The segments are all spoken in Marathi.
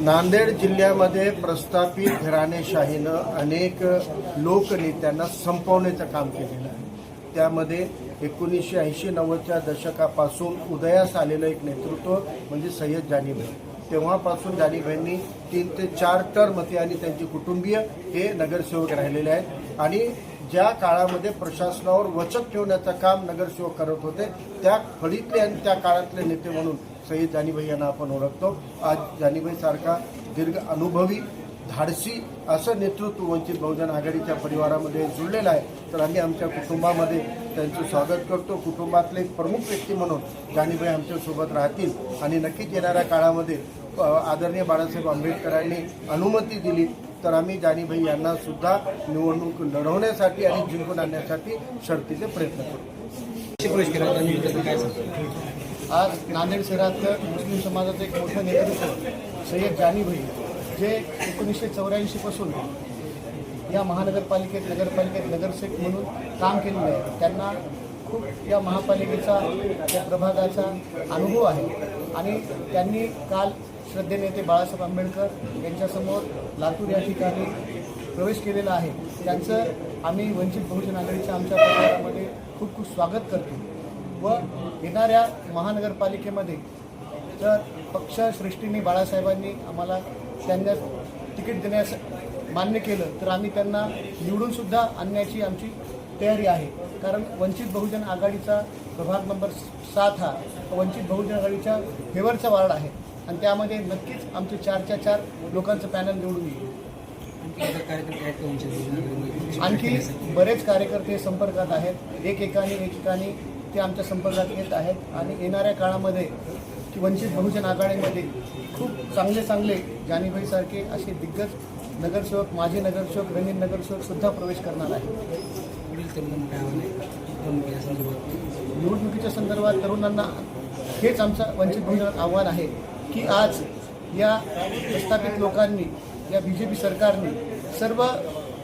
नांदेड जिल्ह्यामध्ये प्रस्थापित घराणेशाहीनं अनेक लोकनेत्यांना संपवण्याचं काम केलेलं आहे. त्यामध्ये एकोणीसशे ऐंशी नव्वदच्या दशकापासून उदयास आलेलं एक नेतृत्व म्हणजे सय्यद जानीभाई. तेव्हापासून जानीभाईंनी तीन ते चार टर्म ते आणि त्यांची कुटुंबीय हे नगरसेवक राहिलेले आहेत. आणि ज्या काळामध्ये प्रशासनावर वचक ठेवण्याचं काम नगरसेवक करत होते त्या फळीतले आणि त्या काळातले नेते म्हणून सई जानीबाई यांना आपण ओळखतो. आज जानीबाईसारखा दीर्घ अनुभवी धाडसी असं नेतृत्व वंचित बहुजन आघाडीच्या परिवारामध्ये जुळलेलं आहे. तर आम्ही आमच्या कुटुंबामध्ये त्यांचं स्वागत करतो. कुटुंबातले एक प्रमुख व्यक्ती म्हणून जानीबाई आमच्यासोबत राहतील. आणि नक्कीच येणाऱ्या काळामध्ये आदरणीय बाळासाहेब आंबेडकरांनी अनुमती दिली. तर आम्ही जानीभाई यांना सुद्धा निवडणूक लढवण्यासाठी आणि जिंकून आणण्यासाठी शर्तीचे प्रयत्न करू. प्रवेश केला? त्याबद्दल काय सांगता? आज नांदेड शहरातलं मुस्लिम समाजाचं एक मोठं नेतृत्व सय्यद जानीभाई जे एकोणीसशे चौऱ्याऐंशीपासून या महानगरपालिकेत नगरपालिकेत नगरसेवक म्हणून काम केलेलं आहे. त्यांना खूप या महापालिकेचा त्या प्रभागाचा अनुभव आहे. आणि त्यांनी काल श्रद्धेनेते बाळासाहेब आंबेडकर यांच्यासमोर लातूर या ठिकाणी प्रवेश केलेला आहे. त्यांचं आम्ही वंचित बहुजन आघाडीच्या आमच्या प्रकारामध्ये खूप खूप स्वागत करतो. व येणाऱ्या महानगरपालिकेमध्ये जर पक्षश्रेष्ठींनी बाळासाहेबांनी आम्हाला त्यांना तिकीट देण्यास मान्य केलं तर आम्ही त्यांना निवडूनसुद्धा आणण्याची आमची तयारी आहे. कारण वंचित बहुजन आघाडीचा प्रभाग नंबर सात हा वंचित बहुजन आघाडीच्या फेवरचा वार्ड आहे. आणि त्यामध्ये नक्कीच आमचे चारच्या चार लोकांचं पॅनल निवडून येईल. आणखी बरेच कार्यकर्ते संपर्कात आहेत. एक एकाने एक ठिकाणी ते आमच्या संपर्कात येत आहेत. आणि येणाऱ्या काळामध्ये की वंचित बहुजन आघाडीमध्ये खूप चांगले चांगले जानीभाईसारखे असे दिग्गज नगरसेवक माजी नगरसेवक रंगीन नगरसेवक सुद्धा प्रवेश करणार आहे निवडणुकीच्या संदर्भात तरुणांना हेच आमचं वंचित बहुजन आव्हान आहे. की आज या प्रस्थापित लोकांनी या बी जे पी सरकारने सर्व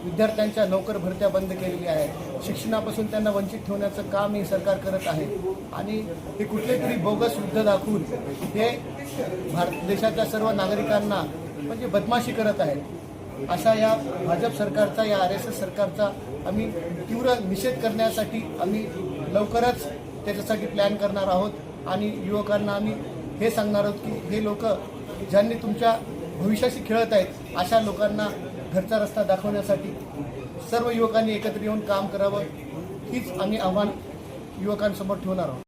विद्यार्थ्यांच्या नोकर भरत्या बंद केलेल्या आहेत. शिक्षणापासून त्यांना वंचित ठेवण्याचं काम हे सरकार करत आहे. आणि हे कुठले तरी बोगस युद्ध दाखवून हे भारत देशाच्या सर्व नागरिकांना म्हणजे बदमाशी करत आहेत. अशा या भाजप सरकारचा या आर एस एस सरकारचा आम्ही तीव्र निषेध करण्यासाठी आम्ही लवकरच त्याच्यासाठी प्लॅन करणार आहोत. आणि युवकांना आम्ही हे सांगणार आहोत की हे लोक ज्यांनी तुमच्या भविष्याशी खेळत आहेत अशा लोकांना घरचा रस्ता दाखवण्यासाठी सर्व युवकांनी एकत्र येऊन काम करावं हीच आम्ही आव्हान युवकांसमोर ठेवणार आहोत.